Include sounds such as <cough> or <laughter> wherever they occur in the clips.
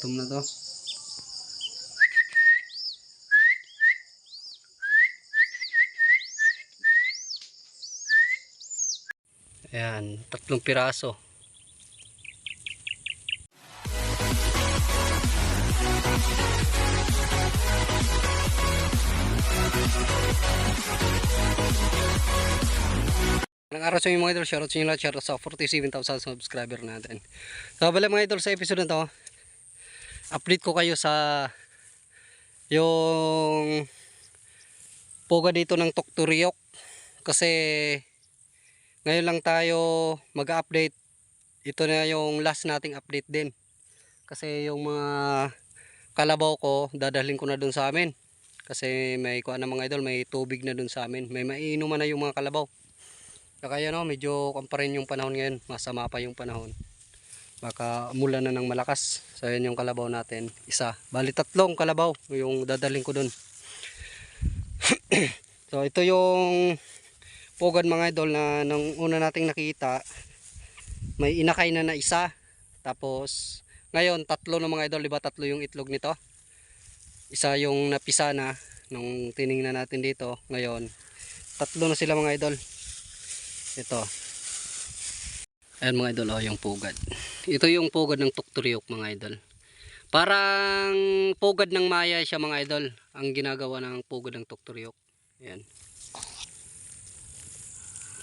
Gutom na to. Ayan, tatlong piraso. Ang araw sa inyo mga idol, shoutout sa inyo lahat, shoutout sa 47,000 subscriber natin. So, bala mga idol, sa episode na to, update ko kayo sa yung poga dito ng Tokturiyok kasi ngayon lang tayo mag-update. Ito na yung last nating update din. Kasi yung mga kalabaw ko dadalhin ko na dun sa amin. Kasi may kuha na mga idol may tubig na dun sa amin. May mainuman na yung mga kalabaw. Kaya no medyo pa rin yung panahon ngayon. Masama pa yung panahon baka umulan na ng malakas. So yun yung kalabaw natin. Isa. Bali tatlong kalabaw yung dadalhin ko dun. <clears throat> So ito yung pugad mga idol na nung una nating nakita may inakay na na isa. Tapos ngayon tatlo na mga idol. Diba tatlo yung itlog nito? Isa yung napisa na nung tiningnan natin dito. Ngayon tatlo na sila mga idol. Ito ayan mga idol oh yung pugad. Ito yung pugad ng tukturiyok mga idol. Parang pugad ng maya siya mga idol ang ginagawa ng pugad ng tukturiyok ayan.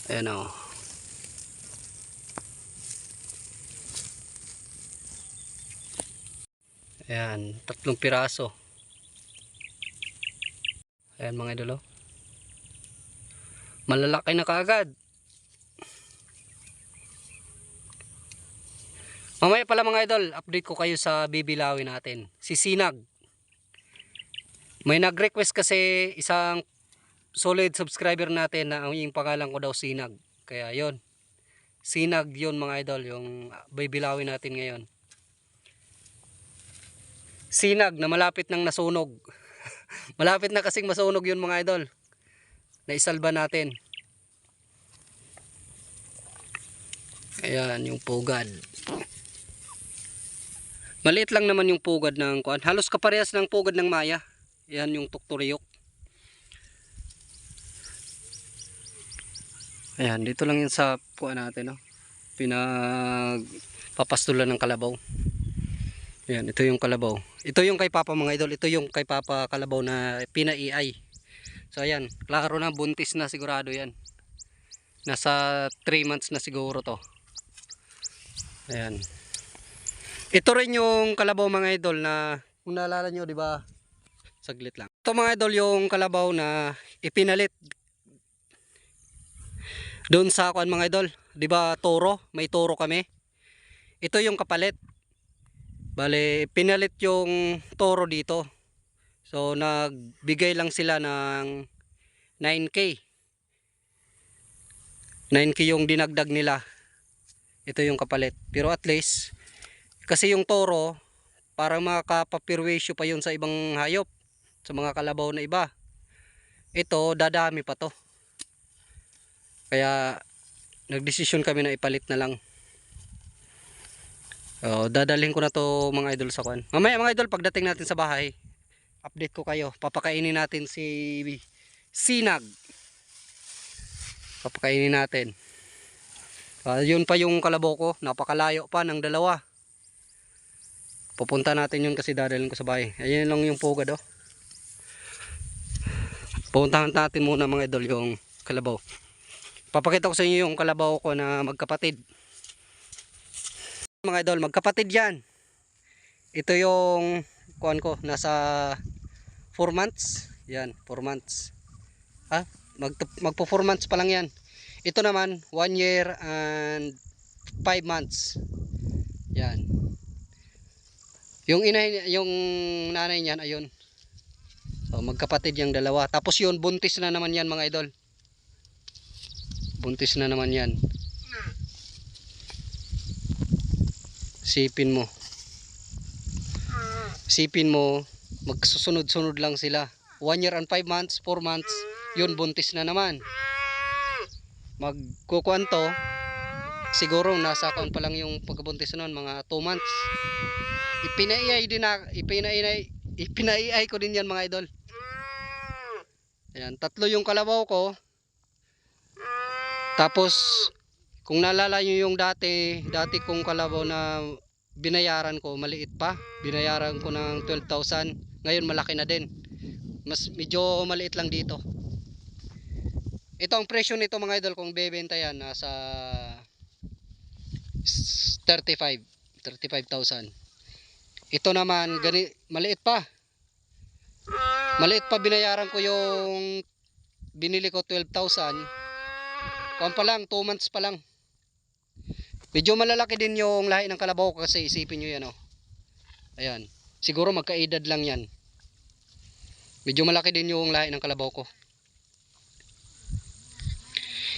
Ayan oh. Ayan tatlong piraso. Ayan mga idol oh. Malalaki na kaagad Mamaya pala mga idol, update ko kayo sa bibilawin natin. Si Sinag. May nag-request kasi isang solid subscriber natin na ang yung pangalan ko daw Sinag. Kaya yon Sinag yon mga idol, yung bibilawin natin ngayon. Sinag na malapit nang nasunog. <laughs> malapit na kasing masunog yun mga idol. Naisalba natin. Ayan yung pugad. Maliit lang naman yung pugad ng kuan. Halos kaparehas ng pugad ng maya. Yan yung tukturiyok. Ayan, dito lang yun sa kuan natin, no. Pinag papastulan ng kalabaw. Ayan, ito yung kalabaw. Ito yung kay Papa mga idol. Ito yung kay Papa kalabaw na pina-EI. So ayan, klaro na buntis na sigurado yan. Nasa 3 months na siguro to. Ayan. Ito rin yung kalabaw mga idol na kung naalala nyo, di ba? Saglit lang. Ito mga idol yung kalabaw na ipinalit doon sa kuan mga idol. Di ba toro? May toro kami. Ito yung kapalit. Bale, pinalit yung toro dito. So, nagbigay lang sila ng 9K. 9K yung dinagdag nila. Ito yung kapalit. Pero at least, kasi yung toro, parang makakapapirwisyo pa yun sa ibang hayop. Sa mga kalabaw na iba. Ito, dadami pa to. Kaya, nagdesisyon kami na ipalit na lang. So, dadalhin ko na to mga idol sa kwan. Mamaya mga idol, pagdating natin sa bahay, update ko kayo. Papakainin natin si Sinag. Papakainin natin. Uh, yun pa yung kalabaw ko. Napakalayo pa ng dalawa. Pupunta natin yun kasi dadalhin ko sa bahay. Ayan lang yung pugad oh. Pupuntahan natin muna mga idol yung kalabaw. Papakita ko sa inyo yung kalabaw ko na magkapatid. Mga idol, magkapatid yan. Ito yung kuan ko nasa 4 months. Yan, 4 months. Ha? Mag magpo 4 months pa lang yan. Ito naman 1 year and 5 months. Yan. Yung ina yung nanay niyan ayun. So magkapatid yung dalawa. Tapos yun buntis na naman yan mga idol. Buntis na naman yan. Sipin mo. Sipin mo magsusunod-sunod lang sila. 1 year and 5 months, 4 months, yun buntis na naman. Magkukuan to siguro nasa kaon pa lang yung pagkabuntis noon mga 2 months ipinaiay din na, ipinaiay, ipinaiay ko din yan mga idol. Ayan, tatlo yung kalabaw ko. Tapos, kung naalala nyo yung dati, dati kong kalabaw na binayaran ko, maliit pa. Binayaran ko ng 12,000. Ngayon malaki na din. Mas medyo maliit lang dito. Ito ang presyo nito mga idol kung bebenta yan nasa 35 35,000. Ito naman gani maliit pa. Maliit pa binayaran ko yung binili ko 12,000. Kuwan pa lang 2 months pa lang. Medyo malalaki din yung lahi ng kalabaw ko kasi isipin nyo yan oh. Ayan. Siguro magkaedad lang yan. Medyo malaki din yung lahi ng kalabaw ko.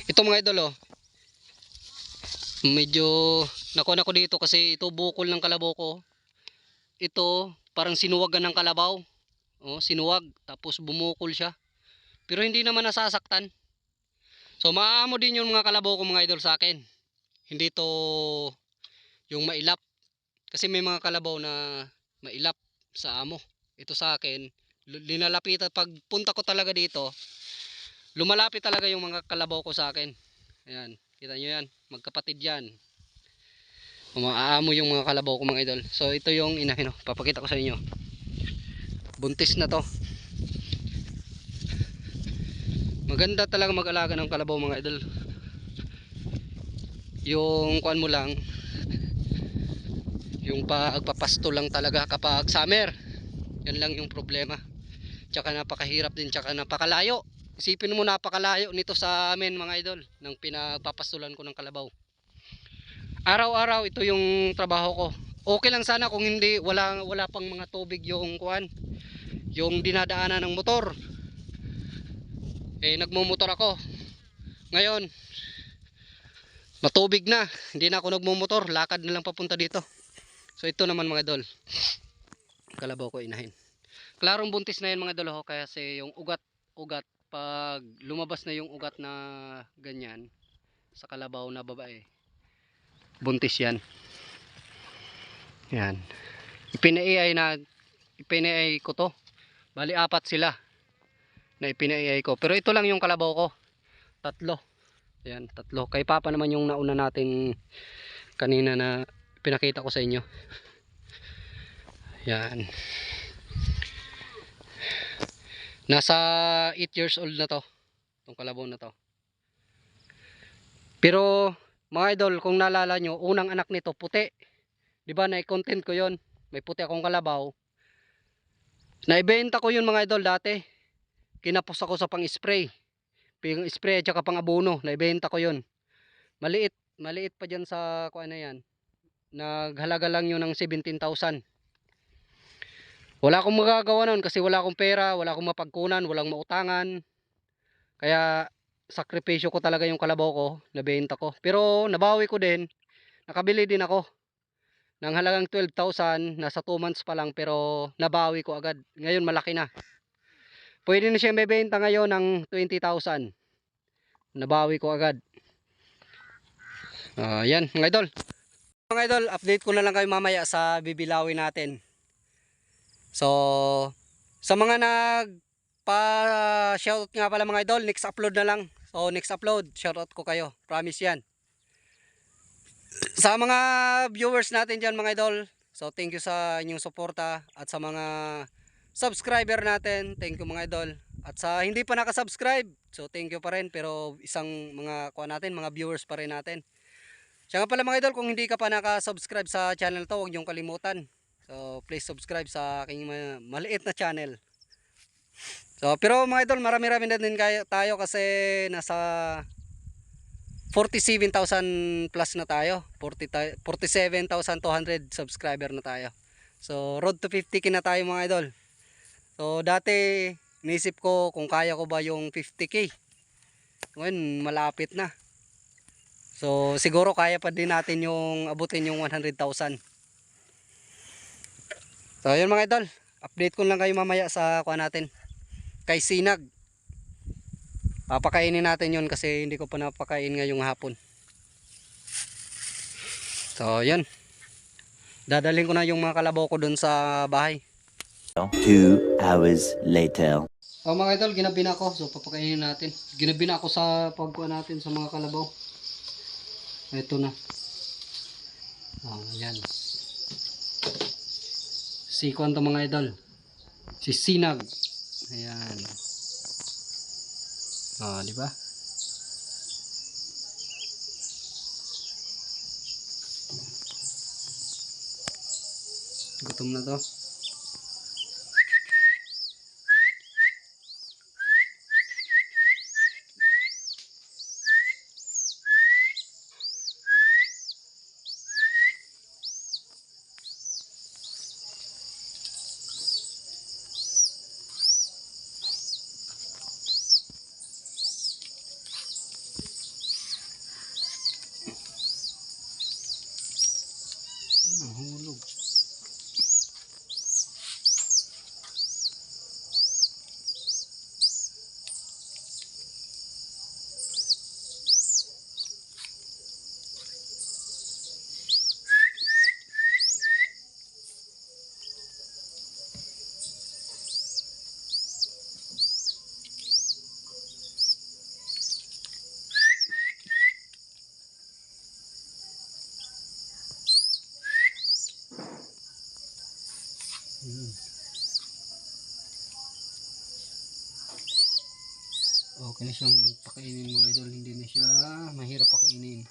Ito mga idol oh. Medyo nakuha ko dito kasi ito bukol ng kalabaw ko. Ito parang sinuwagan ng kalabaw. Oh, sinuwag tapos bumukol siya. Pero hindi naman nasasaktan. So maaamo din yung mga kalabaw ko mga idol sa akin. Hindi to yung mailap. Kasi may mga kalabaw na mailap sa amo. Ito sa akin, lu- linalapitan pag punta ko talaga dito, lumalapit talaga yung mga kalabaw ko sa akin. Ayan, kita nyo yan, magkapatid yan. Umaamo yung mga kalabaw ko mga idol. So ito yung inahin, oh. papakita ko sa inyo. Buntis na to. Maganda talaga mag-alaga ng kalabaw mga idol. Yung kuan mo lang, yung pagpapasto lang talaga kapag summer. Yan lang yung problema. Tsaka napakahirap din, tsaka napakalayo. Isipin mo napakalayo nito sa amin mga idol, ng pinagpapastulan ko ng kalabaw. Araw-araw ito yung trabaho ko. Okay lang sana kung hindi wala wala pang mga tubig yung kuan, yung dinadaanan ng motor. Eh nagmumotor ako. Ngayon, matubig na. Hindi na ako nagmumotor, lakad na lang papunta dito. So ito naman mga idol. Kalabaw ko inahin. Klarong buntis na yan mga idol ho, kasi yung ugat ugat pag lumabas na yung ugat na ganyan sa kalabaw na babae. Buntis yan. Yan. Ipinaiay na ipinaiay ko to. Bali apat sila na ipinaiay ko. Pero ito lang yung kalabaw ko. Tatlo. Yan, tatlo. Kay Papa naman yung nauna natin kanina na pinakita ko sa inyo. Yan. Nasa 8 years old na to. Itong kalabaw na to. Pero mga idol, kung naalala nyo, unang anak nito puti. 'Di ba na-content ko 'yon. May puti akong kalabaw. Naibenta ko 'yun mga idol dati. Kinapos ako sa pang-spray. Pang spray at saka pang abono, naibenta ko 'yun. Maliit, maliit pa diyan sa kuan na 'yan. Naghalaga lang 'yun ng 17,000. Wala akong magagawa nun kasi wala akong pera, wala akong mapagkunan, walang mautangan. Kaya sakripisyo ko talaga yung kalabaw ko, nabenta ko. Pero nabawi ko din, nakabili din ako ng halagang 12,000, nasa 2 months pa lang pero nabawi ko agad. Ngayon malaki na. Pwede na siya mebenta ngayon ng 20,000. Nabawi ko agad. Ah, yan, mga idol. Mga idol, update ko na lang kayo mamaya sa bibilawin natin. So, sa mga nag pa shoutout nga pala mga idol, next upload na lang. So, next upload, shoutout ko kayo. Promise yan. Sa mga viewers natin dyan mga idol, so thank you sa inyong suporta at sa mga subscriber natin, thank you mga idol. At sa hindi pa nakasubscribe, so thank you pa rin pero isang mga kuha natin, mga viewers pa rin natin. Siya nga pala mga idol, kung hindi ka pa nakasubscribe sa channel to, huwag niyong kalimutan. So please subscribe sa aking ma- maliit na channel. So pero mga idol, marami-rami na din kayo, tayo kasi nasa 47,000 plus na tayo. 40 ta- 47,200 subscriber na tayo. So road to 50k na tayo mga idol. So dati nisip ko kung kaya ko ba yung 50k. Ngayon malapit na. So siguro kaya pa din natin yung abutin yung 100,000. So yun mga idol, update ko lang kayo mamaya sa kuha natin. Kay Sinag. Papakainin natin yun kasi hindi ko pa napakain ngayong hapon. So yan. Dadalhin ko na yung mga kalabaw ko doon sa bahay. Two hours later. Oh mga idol, ginabi na ako. So papakainin natin. Ginabi na ako sa pagkuha natin sa mga kalabaw. Ito na. Oh, ayan. Si Kwan to mga idol. Si Sinag. Ayan. Oh, di ba? Gutom na to. Nahulog. Yun. Okay na siyang pakainin mga idol. Hindi na siya mahirap pakainin.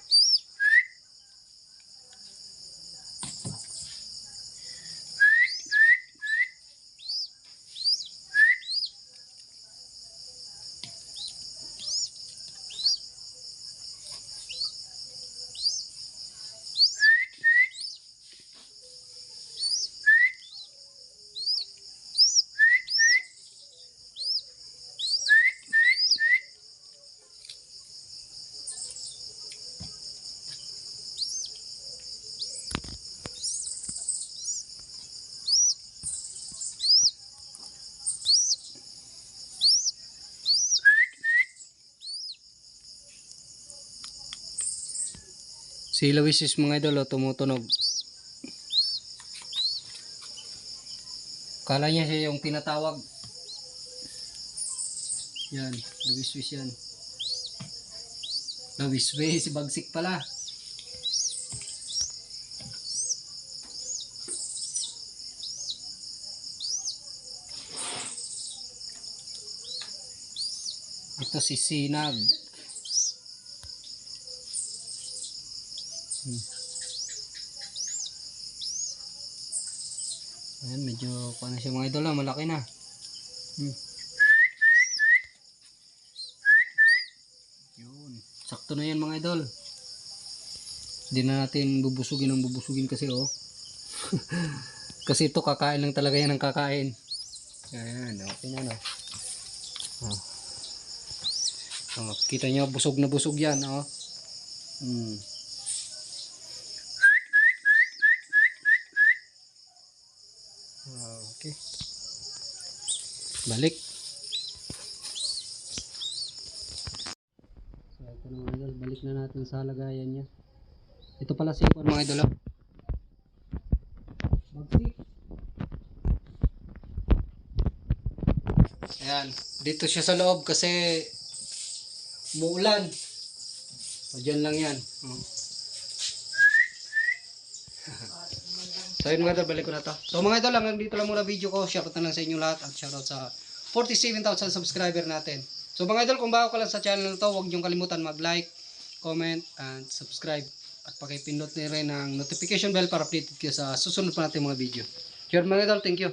Si Luis mga idol oh, tumutunog. Kala niya siya yung tinatawag. Yan, Luis Luis yan. Luis Luis, <laughs> si Bagsik pala. Ito si Sinag. Hmm. Ayan, medyo paano siya mga idol ah, malaki na. Hmm. Yun. Sakto na yan mga idol. Hindi na natin bubusugin ang bubusugin kasi oh. <laughs> kasi ito kakain lang talaga yan ng kakain. Ayan, okay na no. Oh. Oh, kita nyo, busog na busog yan oh. Hmm. Okay. Balik. So ito na mga idol, balik na natin sa lagayan niya. Ito pala si Ikon mga idol. Magsik. Ayan, dito siya sa loob kasi muulan. O dyan lang yan. Oh. So yun mga idol, balik ko na to. So mga idol, hanggang dito lang muna video ko. Shoutout na lang sa inyo lahat at shoutout sa 47,000 subscriber natin. So mga idol, kung bago ka lang sa channel na to, huwag niyong kalimutan mag-like, comment, and subscribe. At pakipindot na rin ang notification bell para updated kayo sa susunod pa natin mga video. Yun mga idol, thank you.